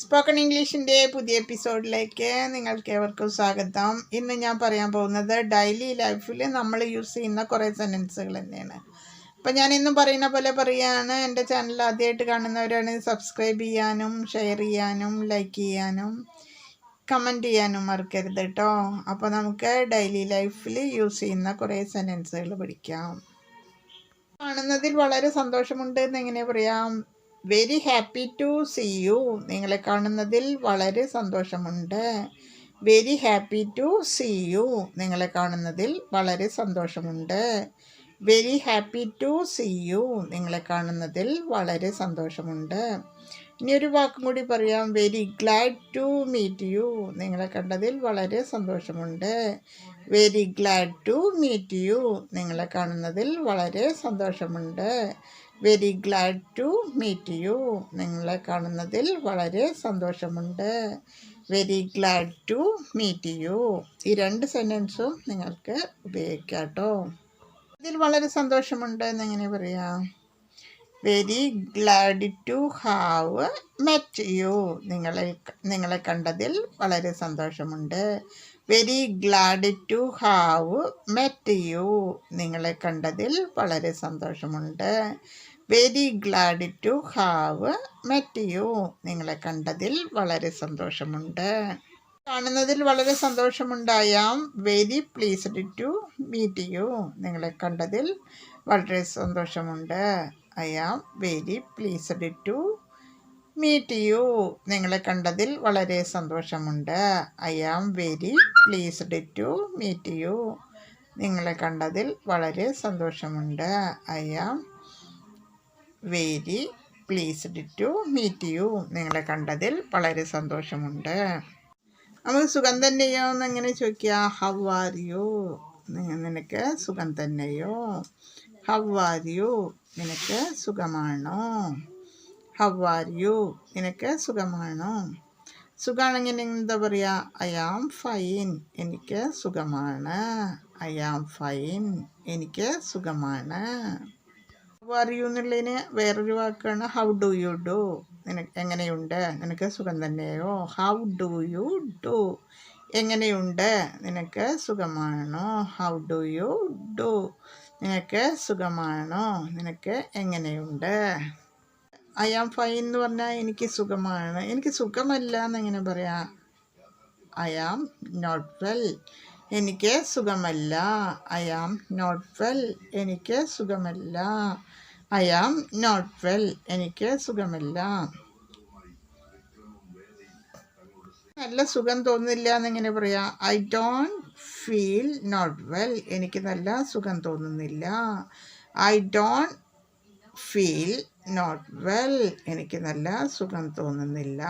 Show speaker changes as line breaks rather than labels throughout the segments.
Spoken ഇംഗ്ലീഷിന്റെ പുതിയ എപ്പിസോഡിലേക്ക് നിങ്ങൾക്ക് ഏവർക്കും സ്വാഗതം. ഇന്ന് ഞാൻ പറയാൻ പോകുന്നത് ഡെയിലി ലൈഫിൽ നമ്മൾ യൂസ് ചെയ്യുന്ന കുറേ സെന്റൻസുകൾ തന്നെയാണ്. അപ്പം ഞാൻ ഇന്നും പറയുന്ന പോലെ പറയുകയാണ് എന്റെ ചാനൽ ആദ്യമായിട്ട് കാണുന്നവരാണ് സബ്സ്ക്രൈബ് ചെയ്യാനും ഷെയർ ചെയ്യാനും ലൈക്ക് ചെയ്യാനും കമന്റ് ചെയ്യാനും മറക്കരുത് കേട്ടോ അപ്പോൾ നമുക്ക് ഡെയിലി ലൈഫിൽ യൂസ് ചെയ്യുന്ന കുറേ സെന്റൻസുകൾ പഠിക്കാം. കാണുന്നതിൽ വളരെ സന്തോഷമുണ്ട് എന്ന് എങ്ങനെ പറയാം? Very happy to see you നിങ്ങളെ കാണുന്നതിൽ വളരെ സന്തോഷമുണ്ട്. Very happy to see you നിങ്ങളെ കാണുന്നതിൽ വളരെ സന്തോഷമുണ്ട്. Very happy to see you നിങ്ങളെ കാണുന്നതിൽ വളരെ സന്തോഷമുണ്ട്. ഇനി ഒരു വാക്കും കൂടി പറയാം. Very glad to meet you നിങ്ങളെ കണ്ടതിൽ വളരെ സന്തോഷമുണ്ട്. Very glad to meet you നിങ്ങളെ കാണുന്നതിൽ വളരെ സന്തോഷമുണ്ട്. Very glad to meet you. നിങ്ങളെ കാണുന്നതിൽ വളരെ സന്തോഷമുണ്ട്. Very glad to meet you. ഈ രണ്ട് സെന്റൻസും നിങ്ങൾക്ക് ഉപയോഗിക്കാം കേട്ടോ ഇതിൽ വളരെ സന്തോഷമുണ്ട് എന്നെങ്ങനെ പറയാം. Very glad to have met you. നിങ്ങളെ നിങ്ങളെ കണ്ടതിൽ വളരെ സന്തോഷമുണ്ട്. Very glad to have met you. നിങ്ങളെ കണ്ടതിൽ വളരെ സന്തോഷമുണ്ട്. Very glad to have met you നിങ്ങളെ കണ്ടതിൽ വളരെ സന്തോഷമുണ്ട്. കാണുന്നതിൽ വളരെ സന്തോഷമുണ്ടായാം. Very pleased to meet you നിങ്ങളെ കണ്ടതിൽ വളരെ സന്തോഷമുണ്ട്. I am very pleased to meet you നിങ്ങളെ കണ്ടതിൽ വളരെ സന്തോഷമുണ്ട്. I am very pleased to meet you നിങ്ങളെ കണ്ടതിൽ വളരെ സന്തോഷമുണ്ട്. I am very pleased to meet you നിങ്ങളെ കണ്ടതിൽ വളരെ സന്തോഷമുണ്ട്. നമുക്ക് സുഖം തന്നെയോ എന്ന് എങ്ങനെ ചോദിക്കുക ഹൗ ആർ യു നിനക്ക് സുഖം തന്നെയോ? ഹൗ ആർ യു നിനക്ക് സുഖമാണോ? ഹൗ ആർ യു നിനക്ക് സുഖമാണോ? സുഖമാണെങ്കിൽ എന്താ പറയുക ഐ ആം ഫൈൻ എനിക്ക് സുഖമാണ്. ഐ ആം ഫൈൻ എനിക്ക് സുഖമാണ്. ഹൗ ആർ യു എന്നുള്ളതിന് വേറൊരു വാക്കാണ് ഹൗ ഡു യു ഡു നിനക്ക് എങ്ങനെയുണ്ട്? നിനക്ക് സുഖം തന്നെയോ? ഹൗ ഡു യു ഡു എങ്ങനെയുണ്ട്? നിനക്ക് സുഖമാണോ? ഹൗ ഡു യു ഡു നിനക്ക് സുഖമാണോ? നിനക്ക് എങ്ങനെയുണ്ട്? ഐ ആം ഫൈൻ എന്ന് പറഞ്ഞാൽ എനിക്ക് സുഖമാണ്. എനിക്ക് സുഖമല്ല എന്നെങ്ങനെ പറയാം. ഐ ആം നോട്ട് വെൽ എനിക്ക് സുഖമല്ല. ഐ ആം നോട്ട് വെൽ എനിക്ക് സുഖമല്ല. ഐ ആം നോട്ട് വെൽ എനിക്ക് സുഖമല്ല. നല്ല സുഖം തോന്നുന്നില്ല എന്നിങ്ങനെ പറയാം. I don't feel not well എനിക്ക് നല്ല സുഖം തോന്നുന്നില്ല. I don't feel not well എനിക്ക് നല്ല സുഖം തോന്നുന്നില്ല.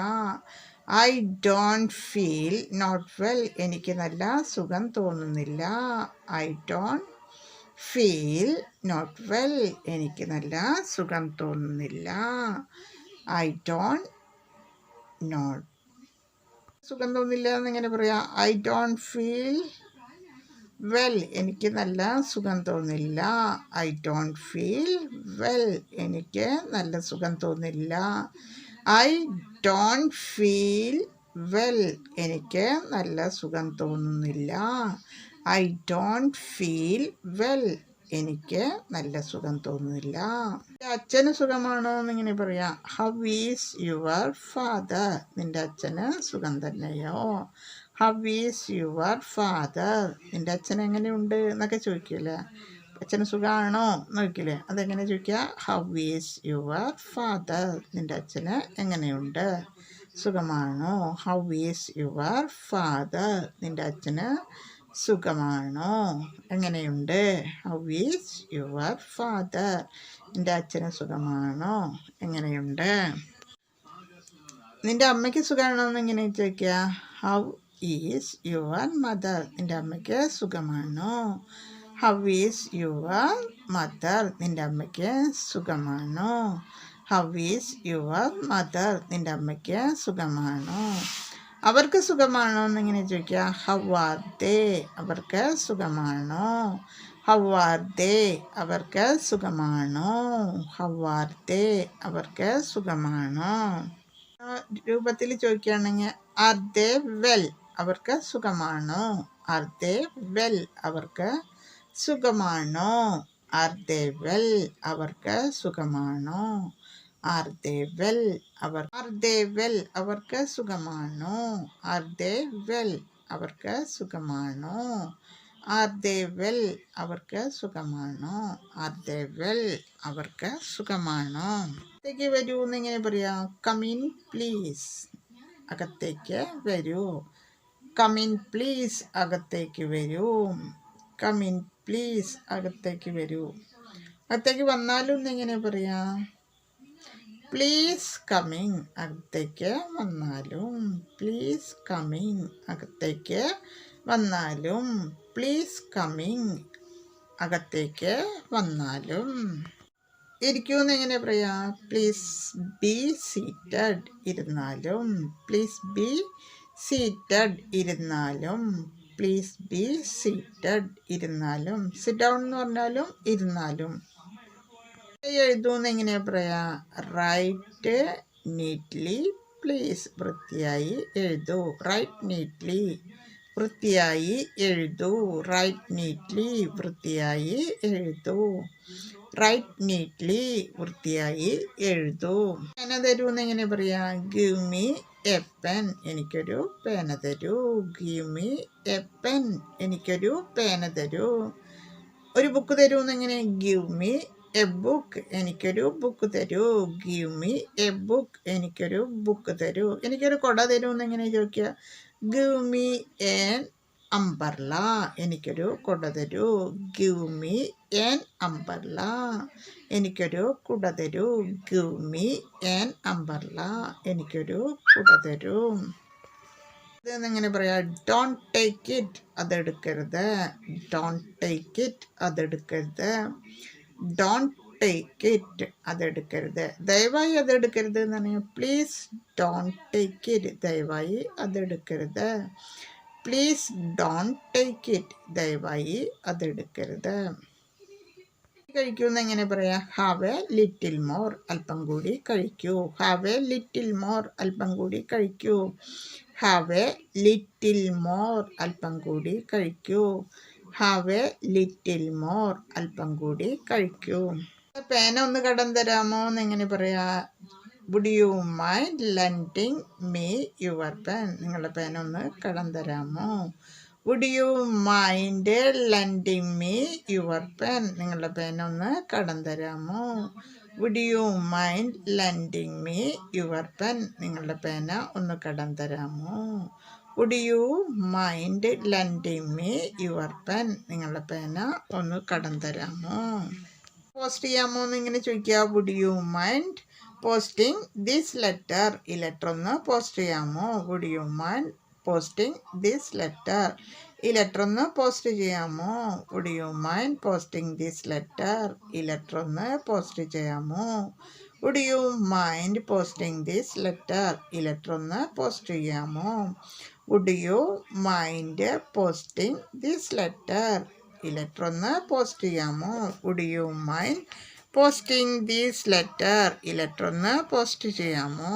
I don't feel not well എനിക്ക് നല്ല സുഖം തോന്നുന്നില്ല. I don't feel not well എനിക്ക് നല്ല സുഖം തോന്നുന്നില്ല. ഐ ഡോണ്ട് നോട്ട് സുഖം തോന്നില്ല എന്നിങ്ങനെ പറയാം. ഐ ഡോണ്ട് ഫീൽ വെൽ എനിക്ക് നല്ല സുഖം തോന്നില്ല ഐ ഡോണ്ട് ഫീൽ വെൽ എനിക്ക് നല്ല സുഖം തോന്നില്ല ഐ ഡോണ്ട് ഫീൽ വെൽ എനിക്ക് നല്ല സുഖം തോന്നുന്നില്ല. ഐ ഡോണ്ട് ഫീൽ വെൽ എനിക്ക് നല്ല സുഖം തോന്നുന്നില്ല. അച്ഛന് സുഖമാണോ എന്നിങ്ങനെ പറയാം. ഹൗ ഈസ് യുവർ ഫാദർ നിന്റെ അച്ഛന് സുഖം തന്നെയോ? ഹൗ ഈസ് യുവർ ഫാദർ നിന്റെ അച്ഛൻ എങ്ങനെയുണ്ട് എന്നൊക്കെ ചോദിക്കില്ലേ അച്ഛന് സുഖമാണോ നോക്കില്ലേ? അതെങ്ങനെ ചോദിക്കുക? ഹൗ ഈസ് യുവർ ഫാദർ നിന്റെ അച്ഛന് എങ്ങനെയുണ്ട്? സുഖമാണോ? ഹൗ ഈസ് യുവർ ഫാദർ നിന്റെ അച്ഛന് സുഖമാണോ? എങ്ങനെയുണ്ട്? ഹൗ ഈസ് യുവർ ഫാദർ നിന്റെ അച്ഛന് സുഖമാണോ? എങ്ങനെയുണ്ട്? നിന്റെ അമ്മയ്ക്ക് സുഖമാണോ എന്ന് ചോദിക്കുക? ഹൗ ഈസ് യുവർ മദർ നിന്റെ അമ്മയ്ക്ക് സുഖമാണോ? ഹൗ ഈസ് യുവർ മദർ നിന്റെ അമ്മയ്ക്ക് സുഖമാണോ? ഹൗ ഈസ് യുവർ മദർ നിന്റെ അമ്മയ്ക്ക് സുഖമാണോ? അവർക്ക് സുഖമാണോ എന്നിങ്ങനെ ചോദിക്കുക. ഹൗ ആർ ദേ അവർക്ക് സുഖമാണോ? ഹൗ ആർ ദേ അവർക്ക് സുഖമാണോ? ഹൗ ആർ ദേ അവർക്ക് സുഖമാണോ? രൂപത്തിൽ ചോദിക്കുകയാണെങ്കിൽ ആർ ദേ വെൽ അവർക്ക് സുഖമാണോ? ആർ ദേ വെൽ അവർക്ക് സുഖമാണോ? ആർ ദേ വെൽ അവർക്ക് സുഖമാണോ? ആർ ദേ വെൽ അവർ ആർ ദേ വെൽ അവർക്ക് സുഖമാണോ? ആർ ദേ വെൽ അവർക്ക് സുഖമാണോ? ആർ ദേ വെൽ അവർക്ക് സുഖമാണോ? ആർ ദേ വെൽ അവർക്ക് സുഖമാണോ? അകത്തേക്ക് വരൂ എന്നിങ്ങനെ പറയാം. കമിൻ പ്ലീസ് അകത്തേക്ക് വരൂ. കമിൻ പ്ലീസ് അകത്തേക്ക് വരൂ. കമിൻ പ്ലീസ് അകത്തേക്ക് വരൂ. അകത്തേക്ക് വന്നാലും എങ്ങനെ പറയാ? പ്ലീസ് കമ്മിങ് അകത്തേക്ക് വന്നാലും. പ്ലീസ് കമ്മിങ് അകത്തേക്ക് വന്നാലും. പ്ലീസ് കമ്മിങ് അകത്തേക്ക് വന്നാലും. ഇരിക്കൂന്ന് എങ്ങനെ പറയാ? പ്ലീസ് ബി സീറ്റഡ് ഇരുന്നാലും. പ്ലീസ് ബി സീറ്റഡ് ഇരുന്നാലും. പ്ലീസ് ബി സിറ്റഡ് ഇരുന്നാലും സിറ്റ് ഡൗൺ എന്ന് പറഞ്ഞാലും ഇരുന്നാലും. എഴുതൂന്ന് എങ്ങനെയാണ് പറയാ? റൈറ്റ് നീറ്റ്ലി പ്ലീസ് വൃത്തിയായി എഴുതൂ. റൈറ്റ് നീറ്റ്ലി വൃത്തിയായി എഴുതൂ. റൈറ്റ് നീറ്റ്ലി വൃത്തിയായി എഴുതൂ. റൈറ്റ് നീറ്റ്ലി വൃത്തിയായി എഴുതൂ. പേന തരൂന്ന് എങ്ങനെ പറയാ? ഗിവ് മീ എ പെൻ എനിക്കൊരു പേന തരൂ. ഗിവ് മീ എ പെൻ എനിക്കൊരു പേന തരൂ. ഒരു ബുക്ക് തരൂന്ന് എങ്ങനെ ഗിവ് മീ എ ബുക്ക് എനിക്കൊരു ബുക്ക് തരൂ. ഗിവ് മീ എ ബുക്ക് എനിക്കൊരു ബുക്ക് തരൂ. എനിക്കൊരു കൊട തരൂന്ന് എങ്ങനെ ചോദിക്കുക ഗിവ് മീ എൻ അംബർല എനിക്കൊരു കൊട തരൂ. Give me an umbrella. എനിക്കൊരു കുട തരൂ ഗിവ് മീ എൻ അമ്പർല. എനിക്കൊരു കുട തരൂ ഇതെന്നിങ്ങനെ പറയാ? ഡോണ്ട് ടേക്ക് ഇറ്റ് അതെടുക്കരുത്. ഡോണ്ട് ടേക്ക് ഇറ്റ് അതെടുക്കരുത്. ഡോണ്ട് ടേക്ക് ഇറ്റ് അതെടുക്കരുത്. ദയവായി അതെടുക്കരുത് എന്ന് പറഞ്ഞാൽ പ്ലീസ് ഡോണ്ട് ടേക്ക് ഇറ്റ് ദയവായി അതെടുക്കരുത്. പ്ലീസ് ഡോണ്ട് ടേക്ക് ഇറ്റ് ദയവായി അതെടുക്കരുത്. കഴിക്കൂന്ന് എങ്ങനെ പറയാം? ഹാവ് എ ലിറ്റിൽ മോർ അല്പം കൂടി കഴിക്കൂ. ഹാവ് എ ലിറ്റിൽ മോർ അല്പം കൂടി കഴിക്കൂ. ഹാവ് എ ലിറ്റിൽ മോർ അല്പം കൂടി കഴിക്കൂ. ഹാവ് എ ലിറ്റിൽ മോർ അല്പം കൂടി കഴിക്കൂ. പേന ഒന്ന് കടം തരാമോ എന്ന് എങ്ങനെ പറയാ? Would you mind lending me your pen നിങ്ങളുടെ പേന ഒന്ന് കടം തരാമോ? Would you mind lending me your pen നിങ്ങളുടെ പേന ഒന്ന് കടം തരാമോ? Would you mind lending me your pen നിങ്ങളുടെ പേന ഒന്ന് കടം തരാമോ? Would you mind lending me your pen നിങ്ങളുടെ പേന ഒന്ന് കടം തരാമോ? പോസ്റ്റ് ചെയ്യാമോ എന്ന് ഇങ്ങനെ ചോദിക്കുക. Would you mind posting this letter ഈ ലെറ്റർ ഒന്ന് പോസ്റ്റ് ചെയ്യാമോ? Would you mind posting this letter ഈ ലെറ്റർ ഒന്ന് പോസ്റ്റ് ചെയ്യാമോ? Would you mind posting this letter ഈ ലെറ്റർ ഒന്ന് പോസ്റ്റ് ചെയ്യാമോ? Would you mind posting this letter ഈ ലെറ്റർ ഒന്ന് പോസ്റ്റ് ചെയ്യാമോ? Would you mind posting this letter ഈ ലെറ്റർ ഒന്ന് പോസ്റ്റ് ചെയ്യാമോ? Would you mind posting these letter ഈ ലെറ്റർ ഒന്ന് പോസ്റ്റ് ചെയ്യാമോ?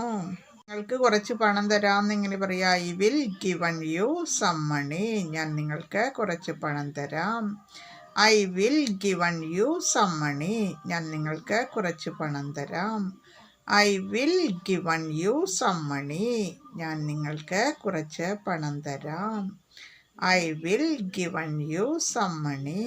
നിങ്ങൾക്ക് കുറച്ച് പണം തരാമെന്ന് ഇങ്ങനെ പറയാം I will given you some money ഞാൻ നിങ്ങൾക്ക് കുറച്ച് പണം തരാം. I will given you some money ഞാൻ നിങ്ങൾക്ക് കുറച്ച് പണം തരാം. I will given you some money ഞാൻ നിങ്ങൾക്ക് കുറച്ച് പണം തരാം. I will given you some money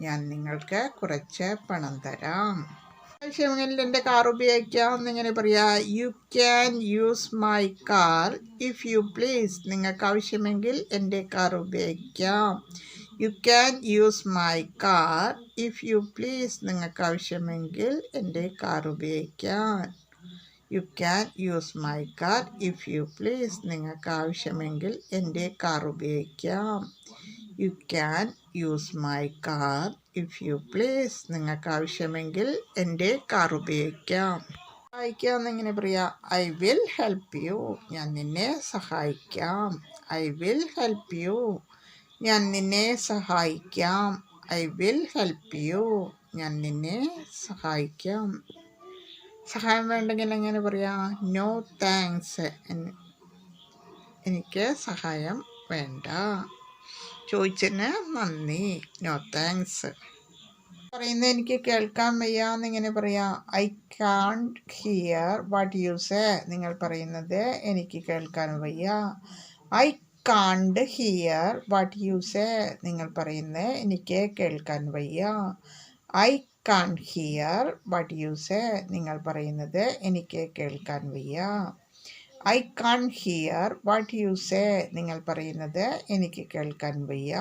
ഞാൻ നിങ്ങൾക്ക് കുറച്ച് പണം തരാം. ആവശ്യമെങ്കിൽ എന്റെ കാർ ഉപയോഗിക്കാം എന്നിങ്ങനെ പറയാ you can use my car if you please നിങ്ങൾക്ക് ആവശ്യമെങ്കിൽ എന്റെ കാർ ഉപയോഗിക്കാം. You can use my car if you please നിങ്ങൾക്ക് ആവശ്യമെങ്കിൽ എന്റെ കാർ ഉപയോഗിക്കാം. You can use my car if you please നിങ്ങൾക്ക് ആവശ്യമെങ്കിൽ എന്റെ കാർ ഉപയോഗിക്കാം. You can use my car if you please നിങ്ങൾക്ക് ആവശ്യമെങ്കിൽ എന്റെ കാർ ഉപയോഗിക്കാം. സഹായിക്കാം എങ്ങനെ പറയാം ഐ വിൽ ഹെൽപ്പ് യു ഞാൻ നിന്നെ സഹായിക്കാം. ഐ വിൽ ഹെൽപ്പ് യു ഞാൻ നിന്നെ സഹായിക്കാം. ഐ വിൽ ഹെൽപ്പ് യു ഞാൻ നിന്നെ സഹായിക്കാം. സഹായം വേണ്ടെങ്കിൽ എങ്ങനെ പറയാം നോ താങ്ക്സ് എനിക്ക് സഹായം വേണ്ട. ചോദിച്ചതിന് നന്ദി. നോ താങ്ക്സ് പറയുന്നത് എനിക്ക് കേൾക്കാൻ വയ്യ എന്നിങ്ങനെ പറയാം I can't here what you say നിങ്ങൾ പറയുന്നത് എനിക്ക് കേൾക്കാൻ വയ്യ. I can't here what you say നിങ്ങൾ പറയുന്നത് എനിക്ക് കേൾക്കാൻ വയ്യ. I can't hear what you say നിങ്ങൾ പറയുന്നത് എനിക്ക് കേൾക്കാൻ വയ്യ. I can't hear what you say നിങ്ങൾ പറയുന്നത്. എനിക്ക് കേൾക്കാൻ വയ്യ.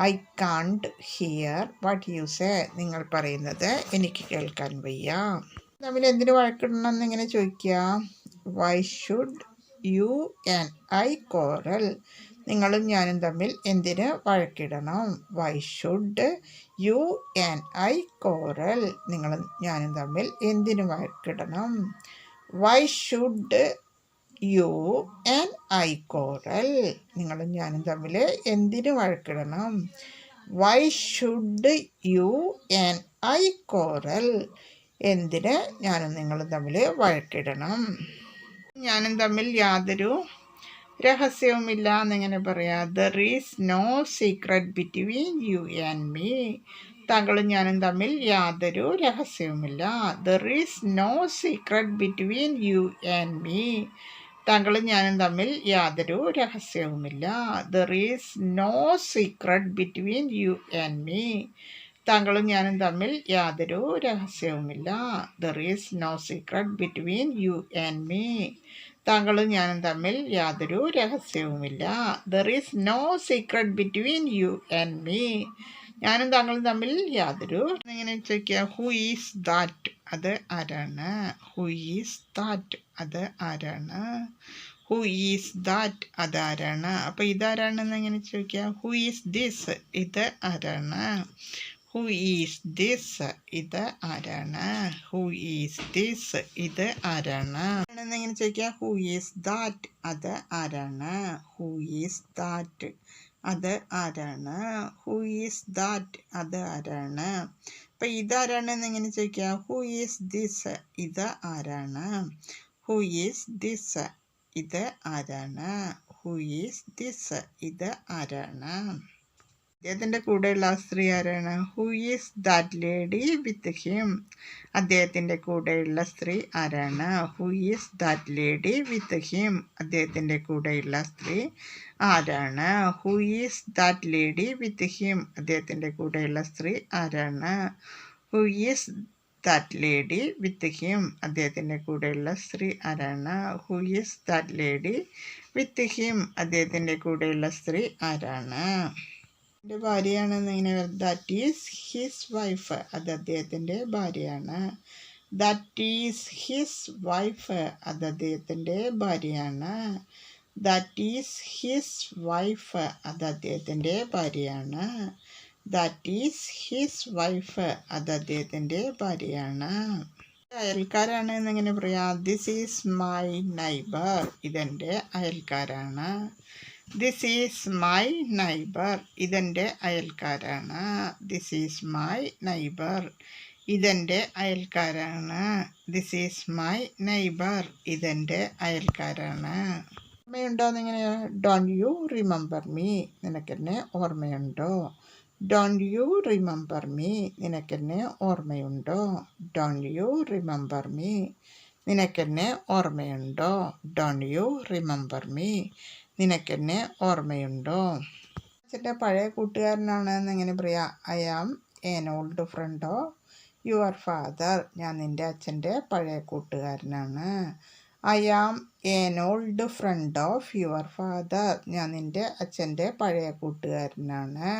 I can't hear what you say നിങ്ങൾ പറയുന്നത്. എനിക്ക് കേൾക്കാൻ വയ്യ. തമ്മിൽ എന്തിനു വഴക്കിടണം എന്നിങ്ങനെ ചോദിക്കുക? Why should you and I quarrel നിങ്ങളും ഞാനും തമ്മിൽ എന്തിന് വഴക്കിടണം? Why should you and I quarrel നിങ്ങളും ഞാനും തമ്മിൽ എന്തിനു വഴക്കിടണം? Why should you and I quarrel നിങ്ങളും ഞാനും തമ്മിൽ എന്തിനു വഴക്കിടണം? Why should you and I quarrel എന്തിന് ഞാനും നിങ്ങളും തമ്മിൽ വഴക്കിടണം? ഞാനും തമ്മിൽ യാതൊരു രഹസ്യവുമില്ല എന്നിങ്ങനെ പറയാം. There is no secret between you and me താങ്കളും ഞാനും തമ്മിൽ യാതൊരു രഹസ്യവുമില്ല. There is no secret between you and me താങ്കളും ഞാനും തമ്മിൽ യാതൊരു രഹസ്യവുമില്ല. There is no secret between you and me താങ്കളും ഞാനും തമ്മിൽ യാതൊരു രഹസ്യവുമില്ല. There is no secret between you and me താങ്കളും ഞാനും തമ്മിൽ യാതൊരു രഹസ്യവുമില്ല. There is no secret between you and me ഞാനും താങ്കളും തമ്മിൽ യാതൊരു എങ്ങനെ ചോദിക്കുക ഹു ഈസ് ദാറ്റ് അത് ആരാണ്? ഹു ഈസ് ദാറ്റ് അത് ആരാണ്? ഹു ഈസ് ദാറ്റ് അത് ആരാണ്? അപ്പോൾ ഇതാരാണെന്ന് എങ്ങനെ ചോദിക്കുക? ഹു ഈസ് ദിസ് ഇത് ആരാണ്? ഹു ഈസ് ദിസ് ഇത് ആരാണ്? ഹു ഈസ് ദിസ് ഇത് ആരാണ്? എന്നെങ്ങനെ ചോദിക്കുക? ഹു ഈസ് ദാറ്റ് അത് ആരാണ്? ഹു ഈസ് ദാറ്റ് അത് ആരാണ്? ഹു ഈസ് ദാറ്റ് അത് ആരാണ്? അപ്പം ഇതാരാണെന്ന് എങ്ങനെ ചോദിക്കാം? ഹു ഈസ് ദിസ് ഇത് ആരാണ്? ഹു ഈസ് ദിസ് ഇത് ആരാണ്? ഹു ഈസ് ദിസ് ഇത് ആരാണ്? അദ്ദേഹത്തിന്റെ കൂടെയുള്ള സ്ത്രീ ആരാണ്? Who is that lady with him അദ്ദേഹത്തിന്റെ കൂടെയുള്ള സ്ത്രീ ആരാണ്? Who is that lady with him അദ്ദേഹത്തിന്റെ കൂടെയുള്ള സ്ത്രീ ആരാണ്? Who is that lady with him അദ്ദേഹത്തിന്റെ കൂടെയുള്ള സ്ത്രീ ആരാണ്? Who is that lady with him അദ്ദേഹത്തിന്റെ കൂടെയുള്ള സ്ത്രീ ആരാണ്? Who is that lady with him അദ്ദേഹത്തിന്റെ കൂടെയുള്ള സ്ത്രീ ആരാണ്? എന്റെ ഭാര്യയാണെന്ന് ഇങ്ങനെ ദാറ്റ് ഈസ് ഹിസ് വൈഫ് അത് അദ്ദേഹത്തിന്റെ ഭാര്യയാണ്. ദാറ്റ് ഈസ് ഹിസ് വൈഫ് അത് അദ്ദേഹത്തിന്റെ ഭാര്യയാണ്. ദാറ്റ് ഈസ് ഹിസ് വൈഫ് അത് അദ്ദേഹത്തിന്റെ ഭാര്യയാണ്. ദാറ്റ് ഈസ് ഹിസ് വൈഫ് അത് അദ്ദേഹത്തിന്റെ ഭാര്യയാണ്. അയൽക്കാരാണ് എന്നിങ്ങനെ പറയാം. ദിസ് ഈസ് മൈ നൈബർ ഇതെന്റെ അയൽക്കാരാണ്. ദിസ് ഈസ് മൈ നൈബർ ഇതെന്റെ അയൽക്കാരാണ്. ദിസ് ഈസ് മൈ നൈബർ ഇതെന്റെ അയൽക്കാരാണ്. ദിസ് ഈസ് മൈ നൈബർ ഇതെന്റെ അയൽക്കാരാണ്. ഓർമ്മയുണ്ടോ എന്നിങ്ങനെ ഡോൺ യു റിമെമ്പർ മീ നിനക്കെന്നെ ഓർമ്മയുണ്ടോ? ഡോൺ യു റിമെമ്പർ മീ നിനക്കെന്നെ ഓർമ്മയുണ്ടോ? ഡോൺ യു റിമെമ്പർ മീ നിനക്കെന്നെ ഓർമ്മയുണ്ടോ? ഡോൺ യു റിമെമ്പർ മീ നിനക്കെന്നെ ഓർമ്മയുണ്ടോ? അച്ഛന്റെ പഴയ കൂട്ടുകാരനാണ് എന്നെങ്ങനെ പറയാം I am an old friend of your father ഞാൻ നിന്റെ അച്ഛന്റെ പഴയ കൂട്ടുകാരനാണ്. I am an old friend of your father ഞാൻ നിന്റെ അച്ഛന്റെ പഴയ കൂട്ടുകാരനാണ്.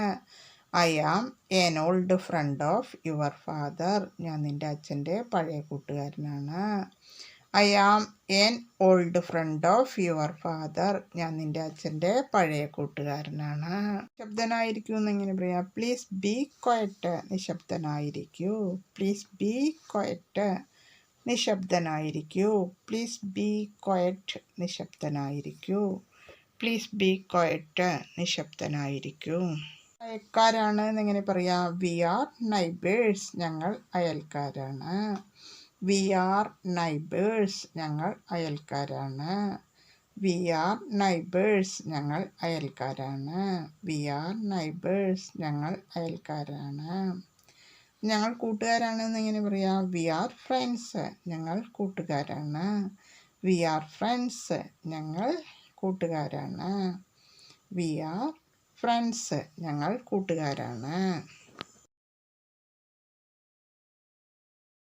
I am an old friend of your father ഞാൻ നിന്റെ അച്ഛന്റെ പഴയ കൂട്ടുകാരനാണ്. I am an old friend of your father ഞാൻ നിന്റെ അച്ഛന്റെ പഴയ കൂട്ടുകാരനാണ്. നിശബ്ദനായിരിക്കൂ എന്നിങ്ങനെ പറയാം. പ്ലീസ് ബി ക്വയറ്റ് നിശബ്ദനായിരിക്കൂ. പ്ലീസ് ബി ക്വയറ്റ് നിശബ്ദനായിരിക്കൂ. പ്ലീസ് ബി ക്വയറ്റ് നിശബ്ദനായിരിക്കൂ. പ്ലീസ് ബി ക്വയറ്റ് നിശബ്ദനായിരിക്കൂ. അയൽക്കാരാണ് എന്നിങ്ങനെ പറയാം. വി ആർ നൈബേഴ്സ് ഞങ്ങൾ അയൽക്കാരാണ്. വി ആർ നൈബേഴ്സ് ഞങ്ങൾ അയൽക്കാരാണ്. വി ആർ നൈബേഴ്സ് ഞങ്ങൾ അയൽക്കാരാണ്. വി ആർ നൈബേഴ്സ് ഞങ്ങൾ അയൽക്കാരാണ്. ഞങ്ങൾ കൂട്ടുകാരാണ് എന്ന് എങ്ങനെ പറയാം? വി ആർ ഫ്രണ്ട്സ് ഞങ്ങൾ കൂട്ടുകാരാണ്. വി ആർ ഫ്രണ്ട്സ് ഞങ്ങൾ കൂട്ടുകാരാണ്. വി ആർ ഫ്രണ്ട്സ് ഞങ്ങൾ കൂട്ടുകാരാണ്.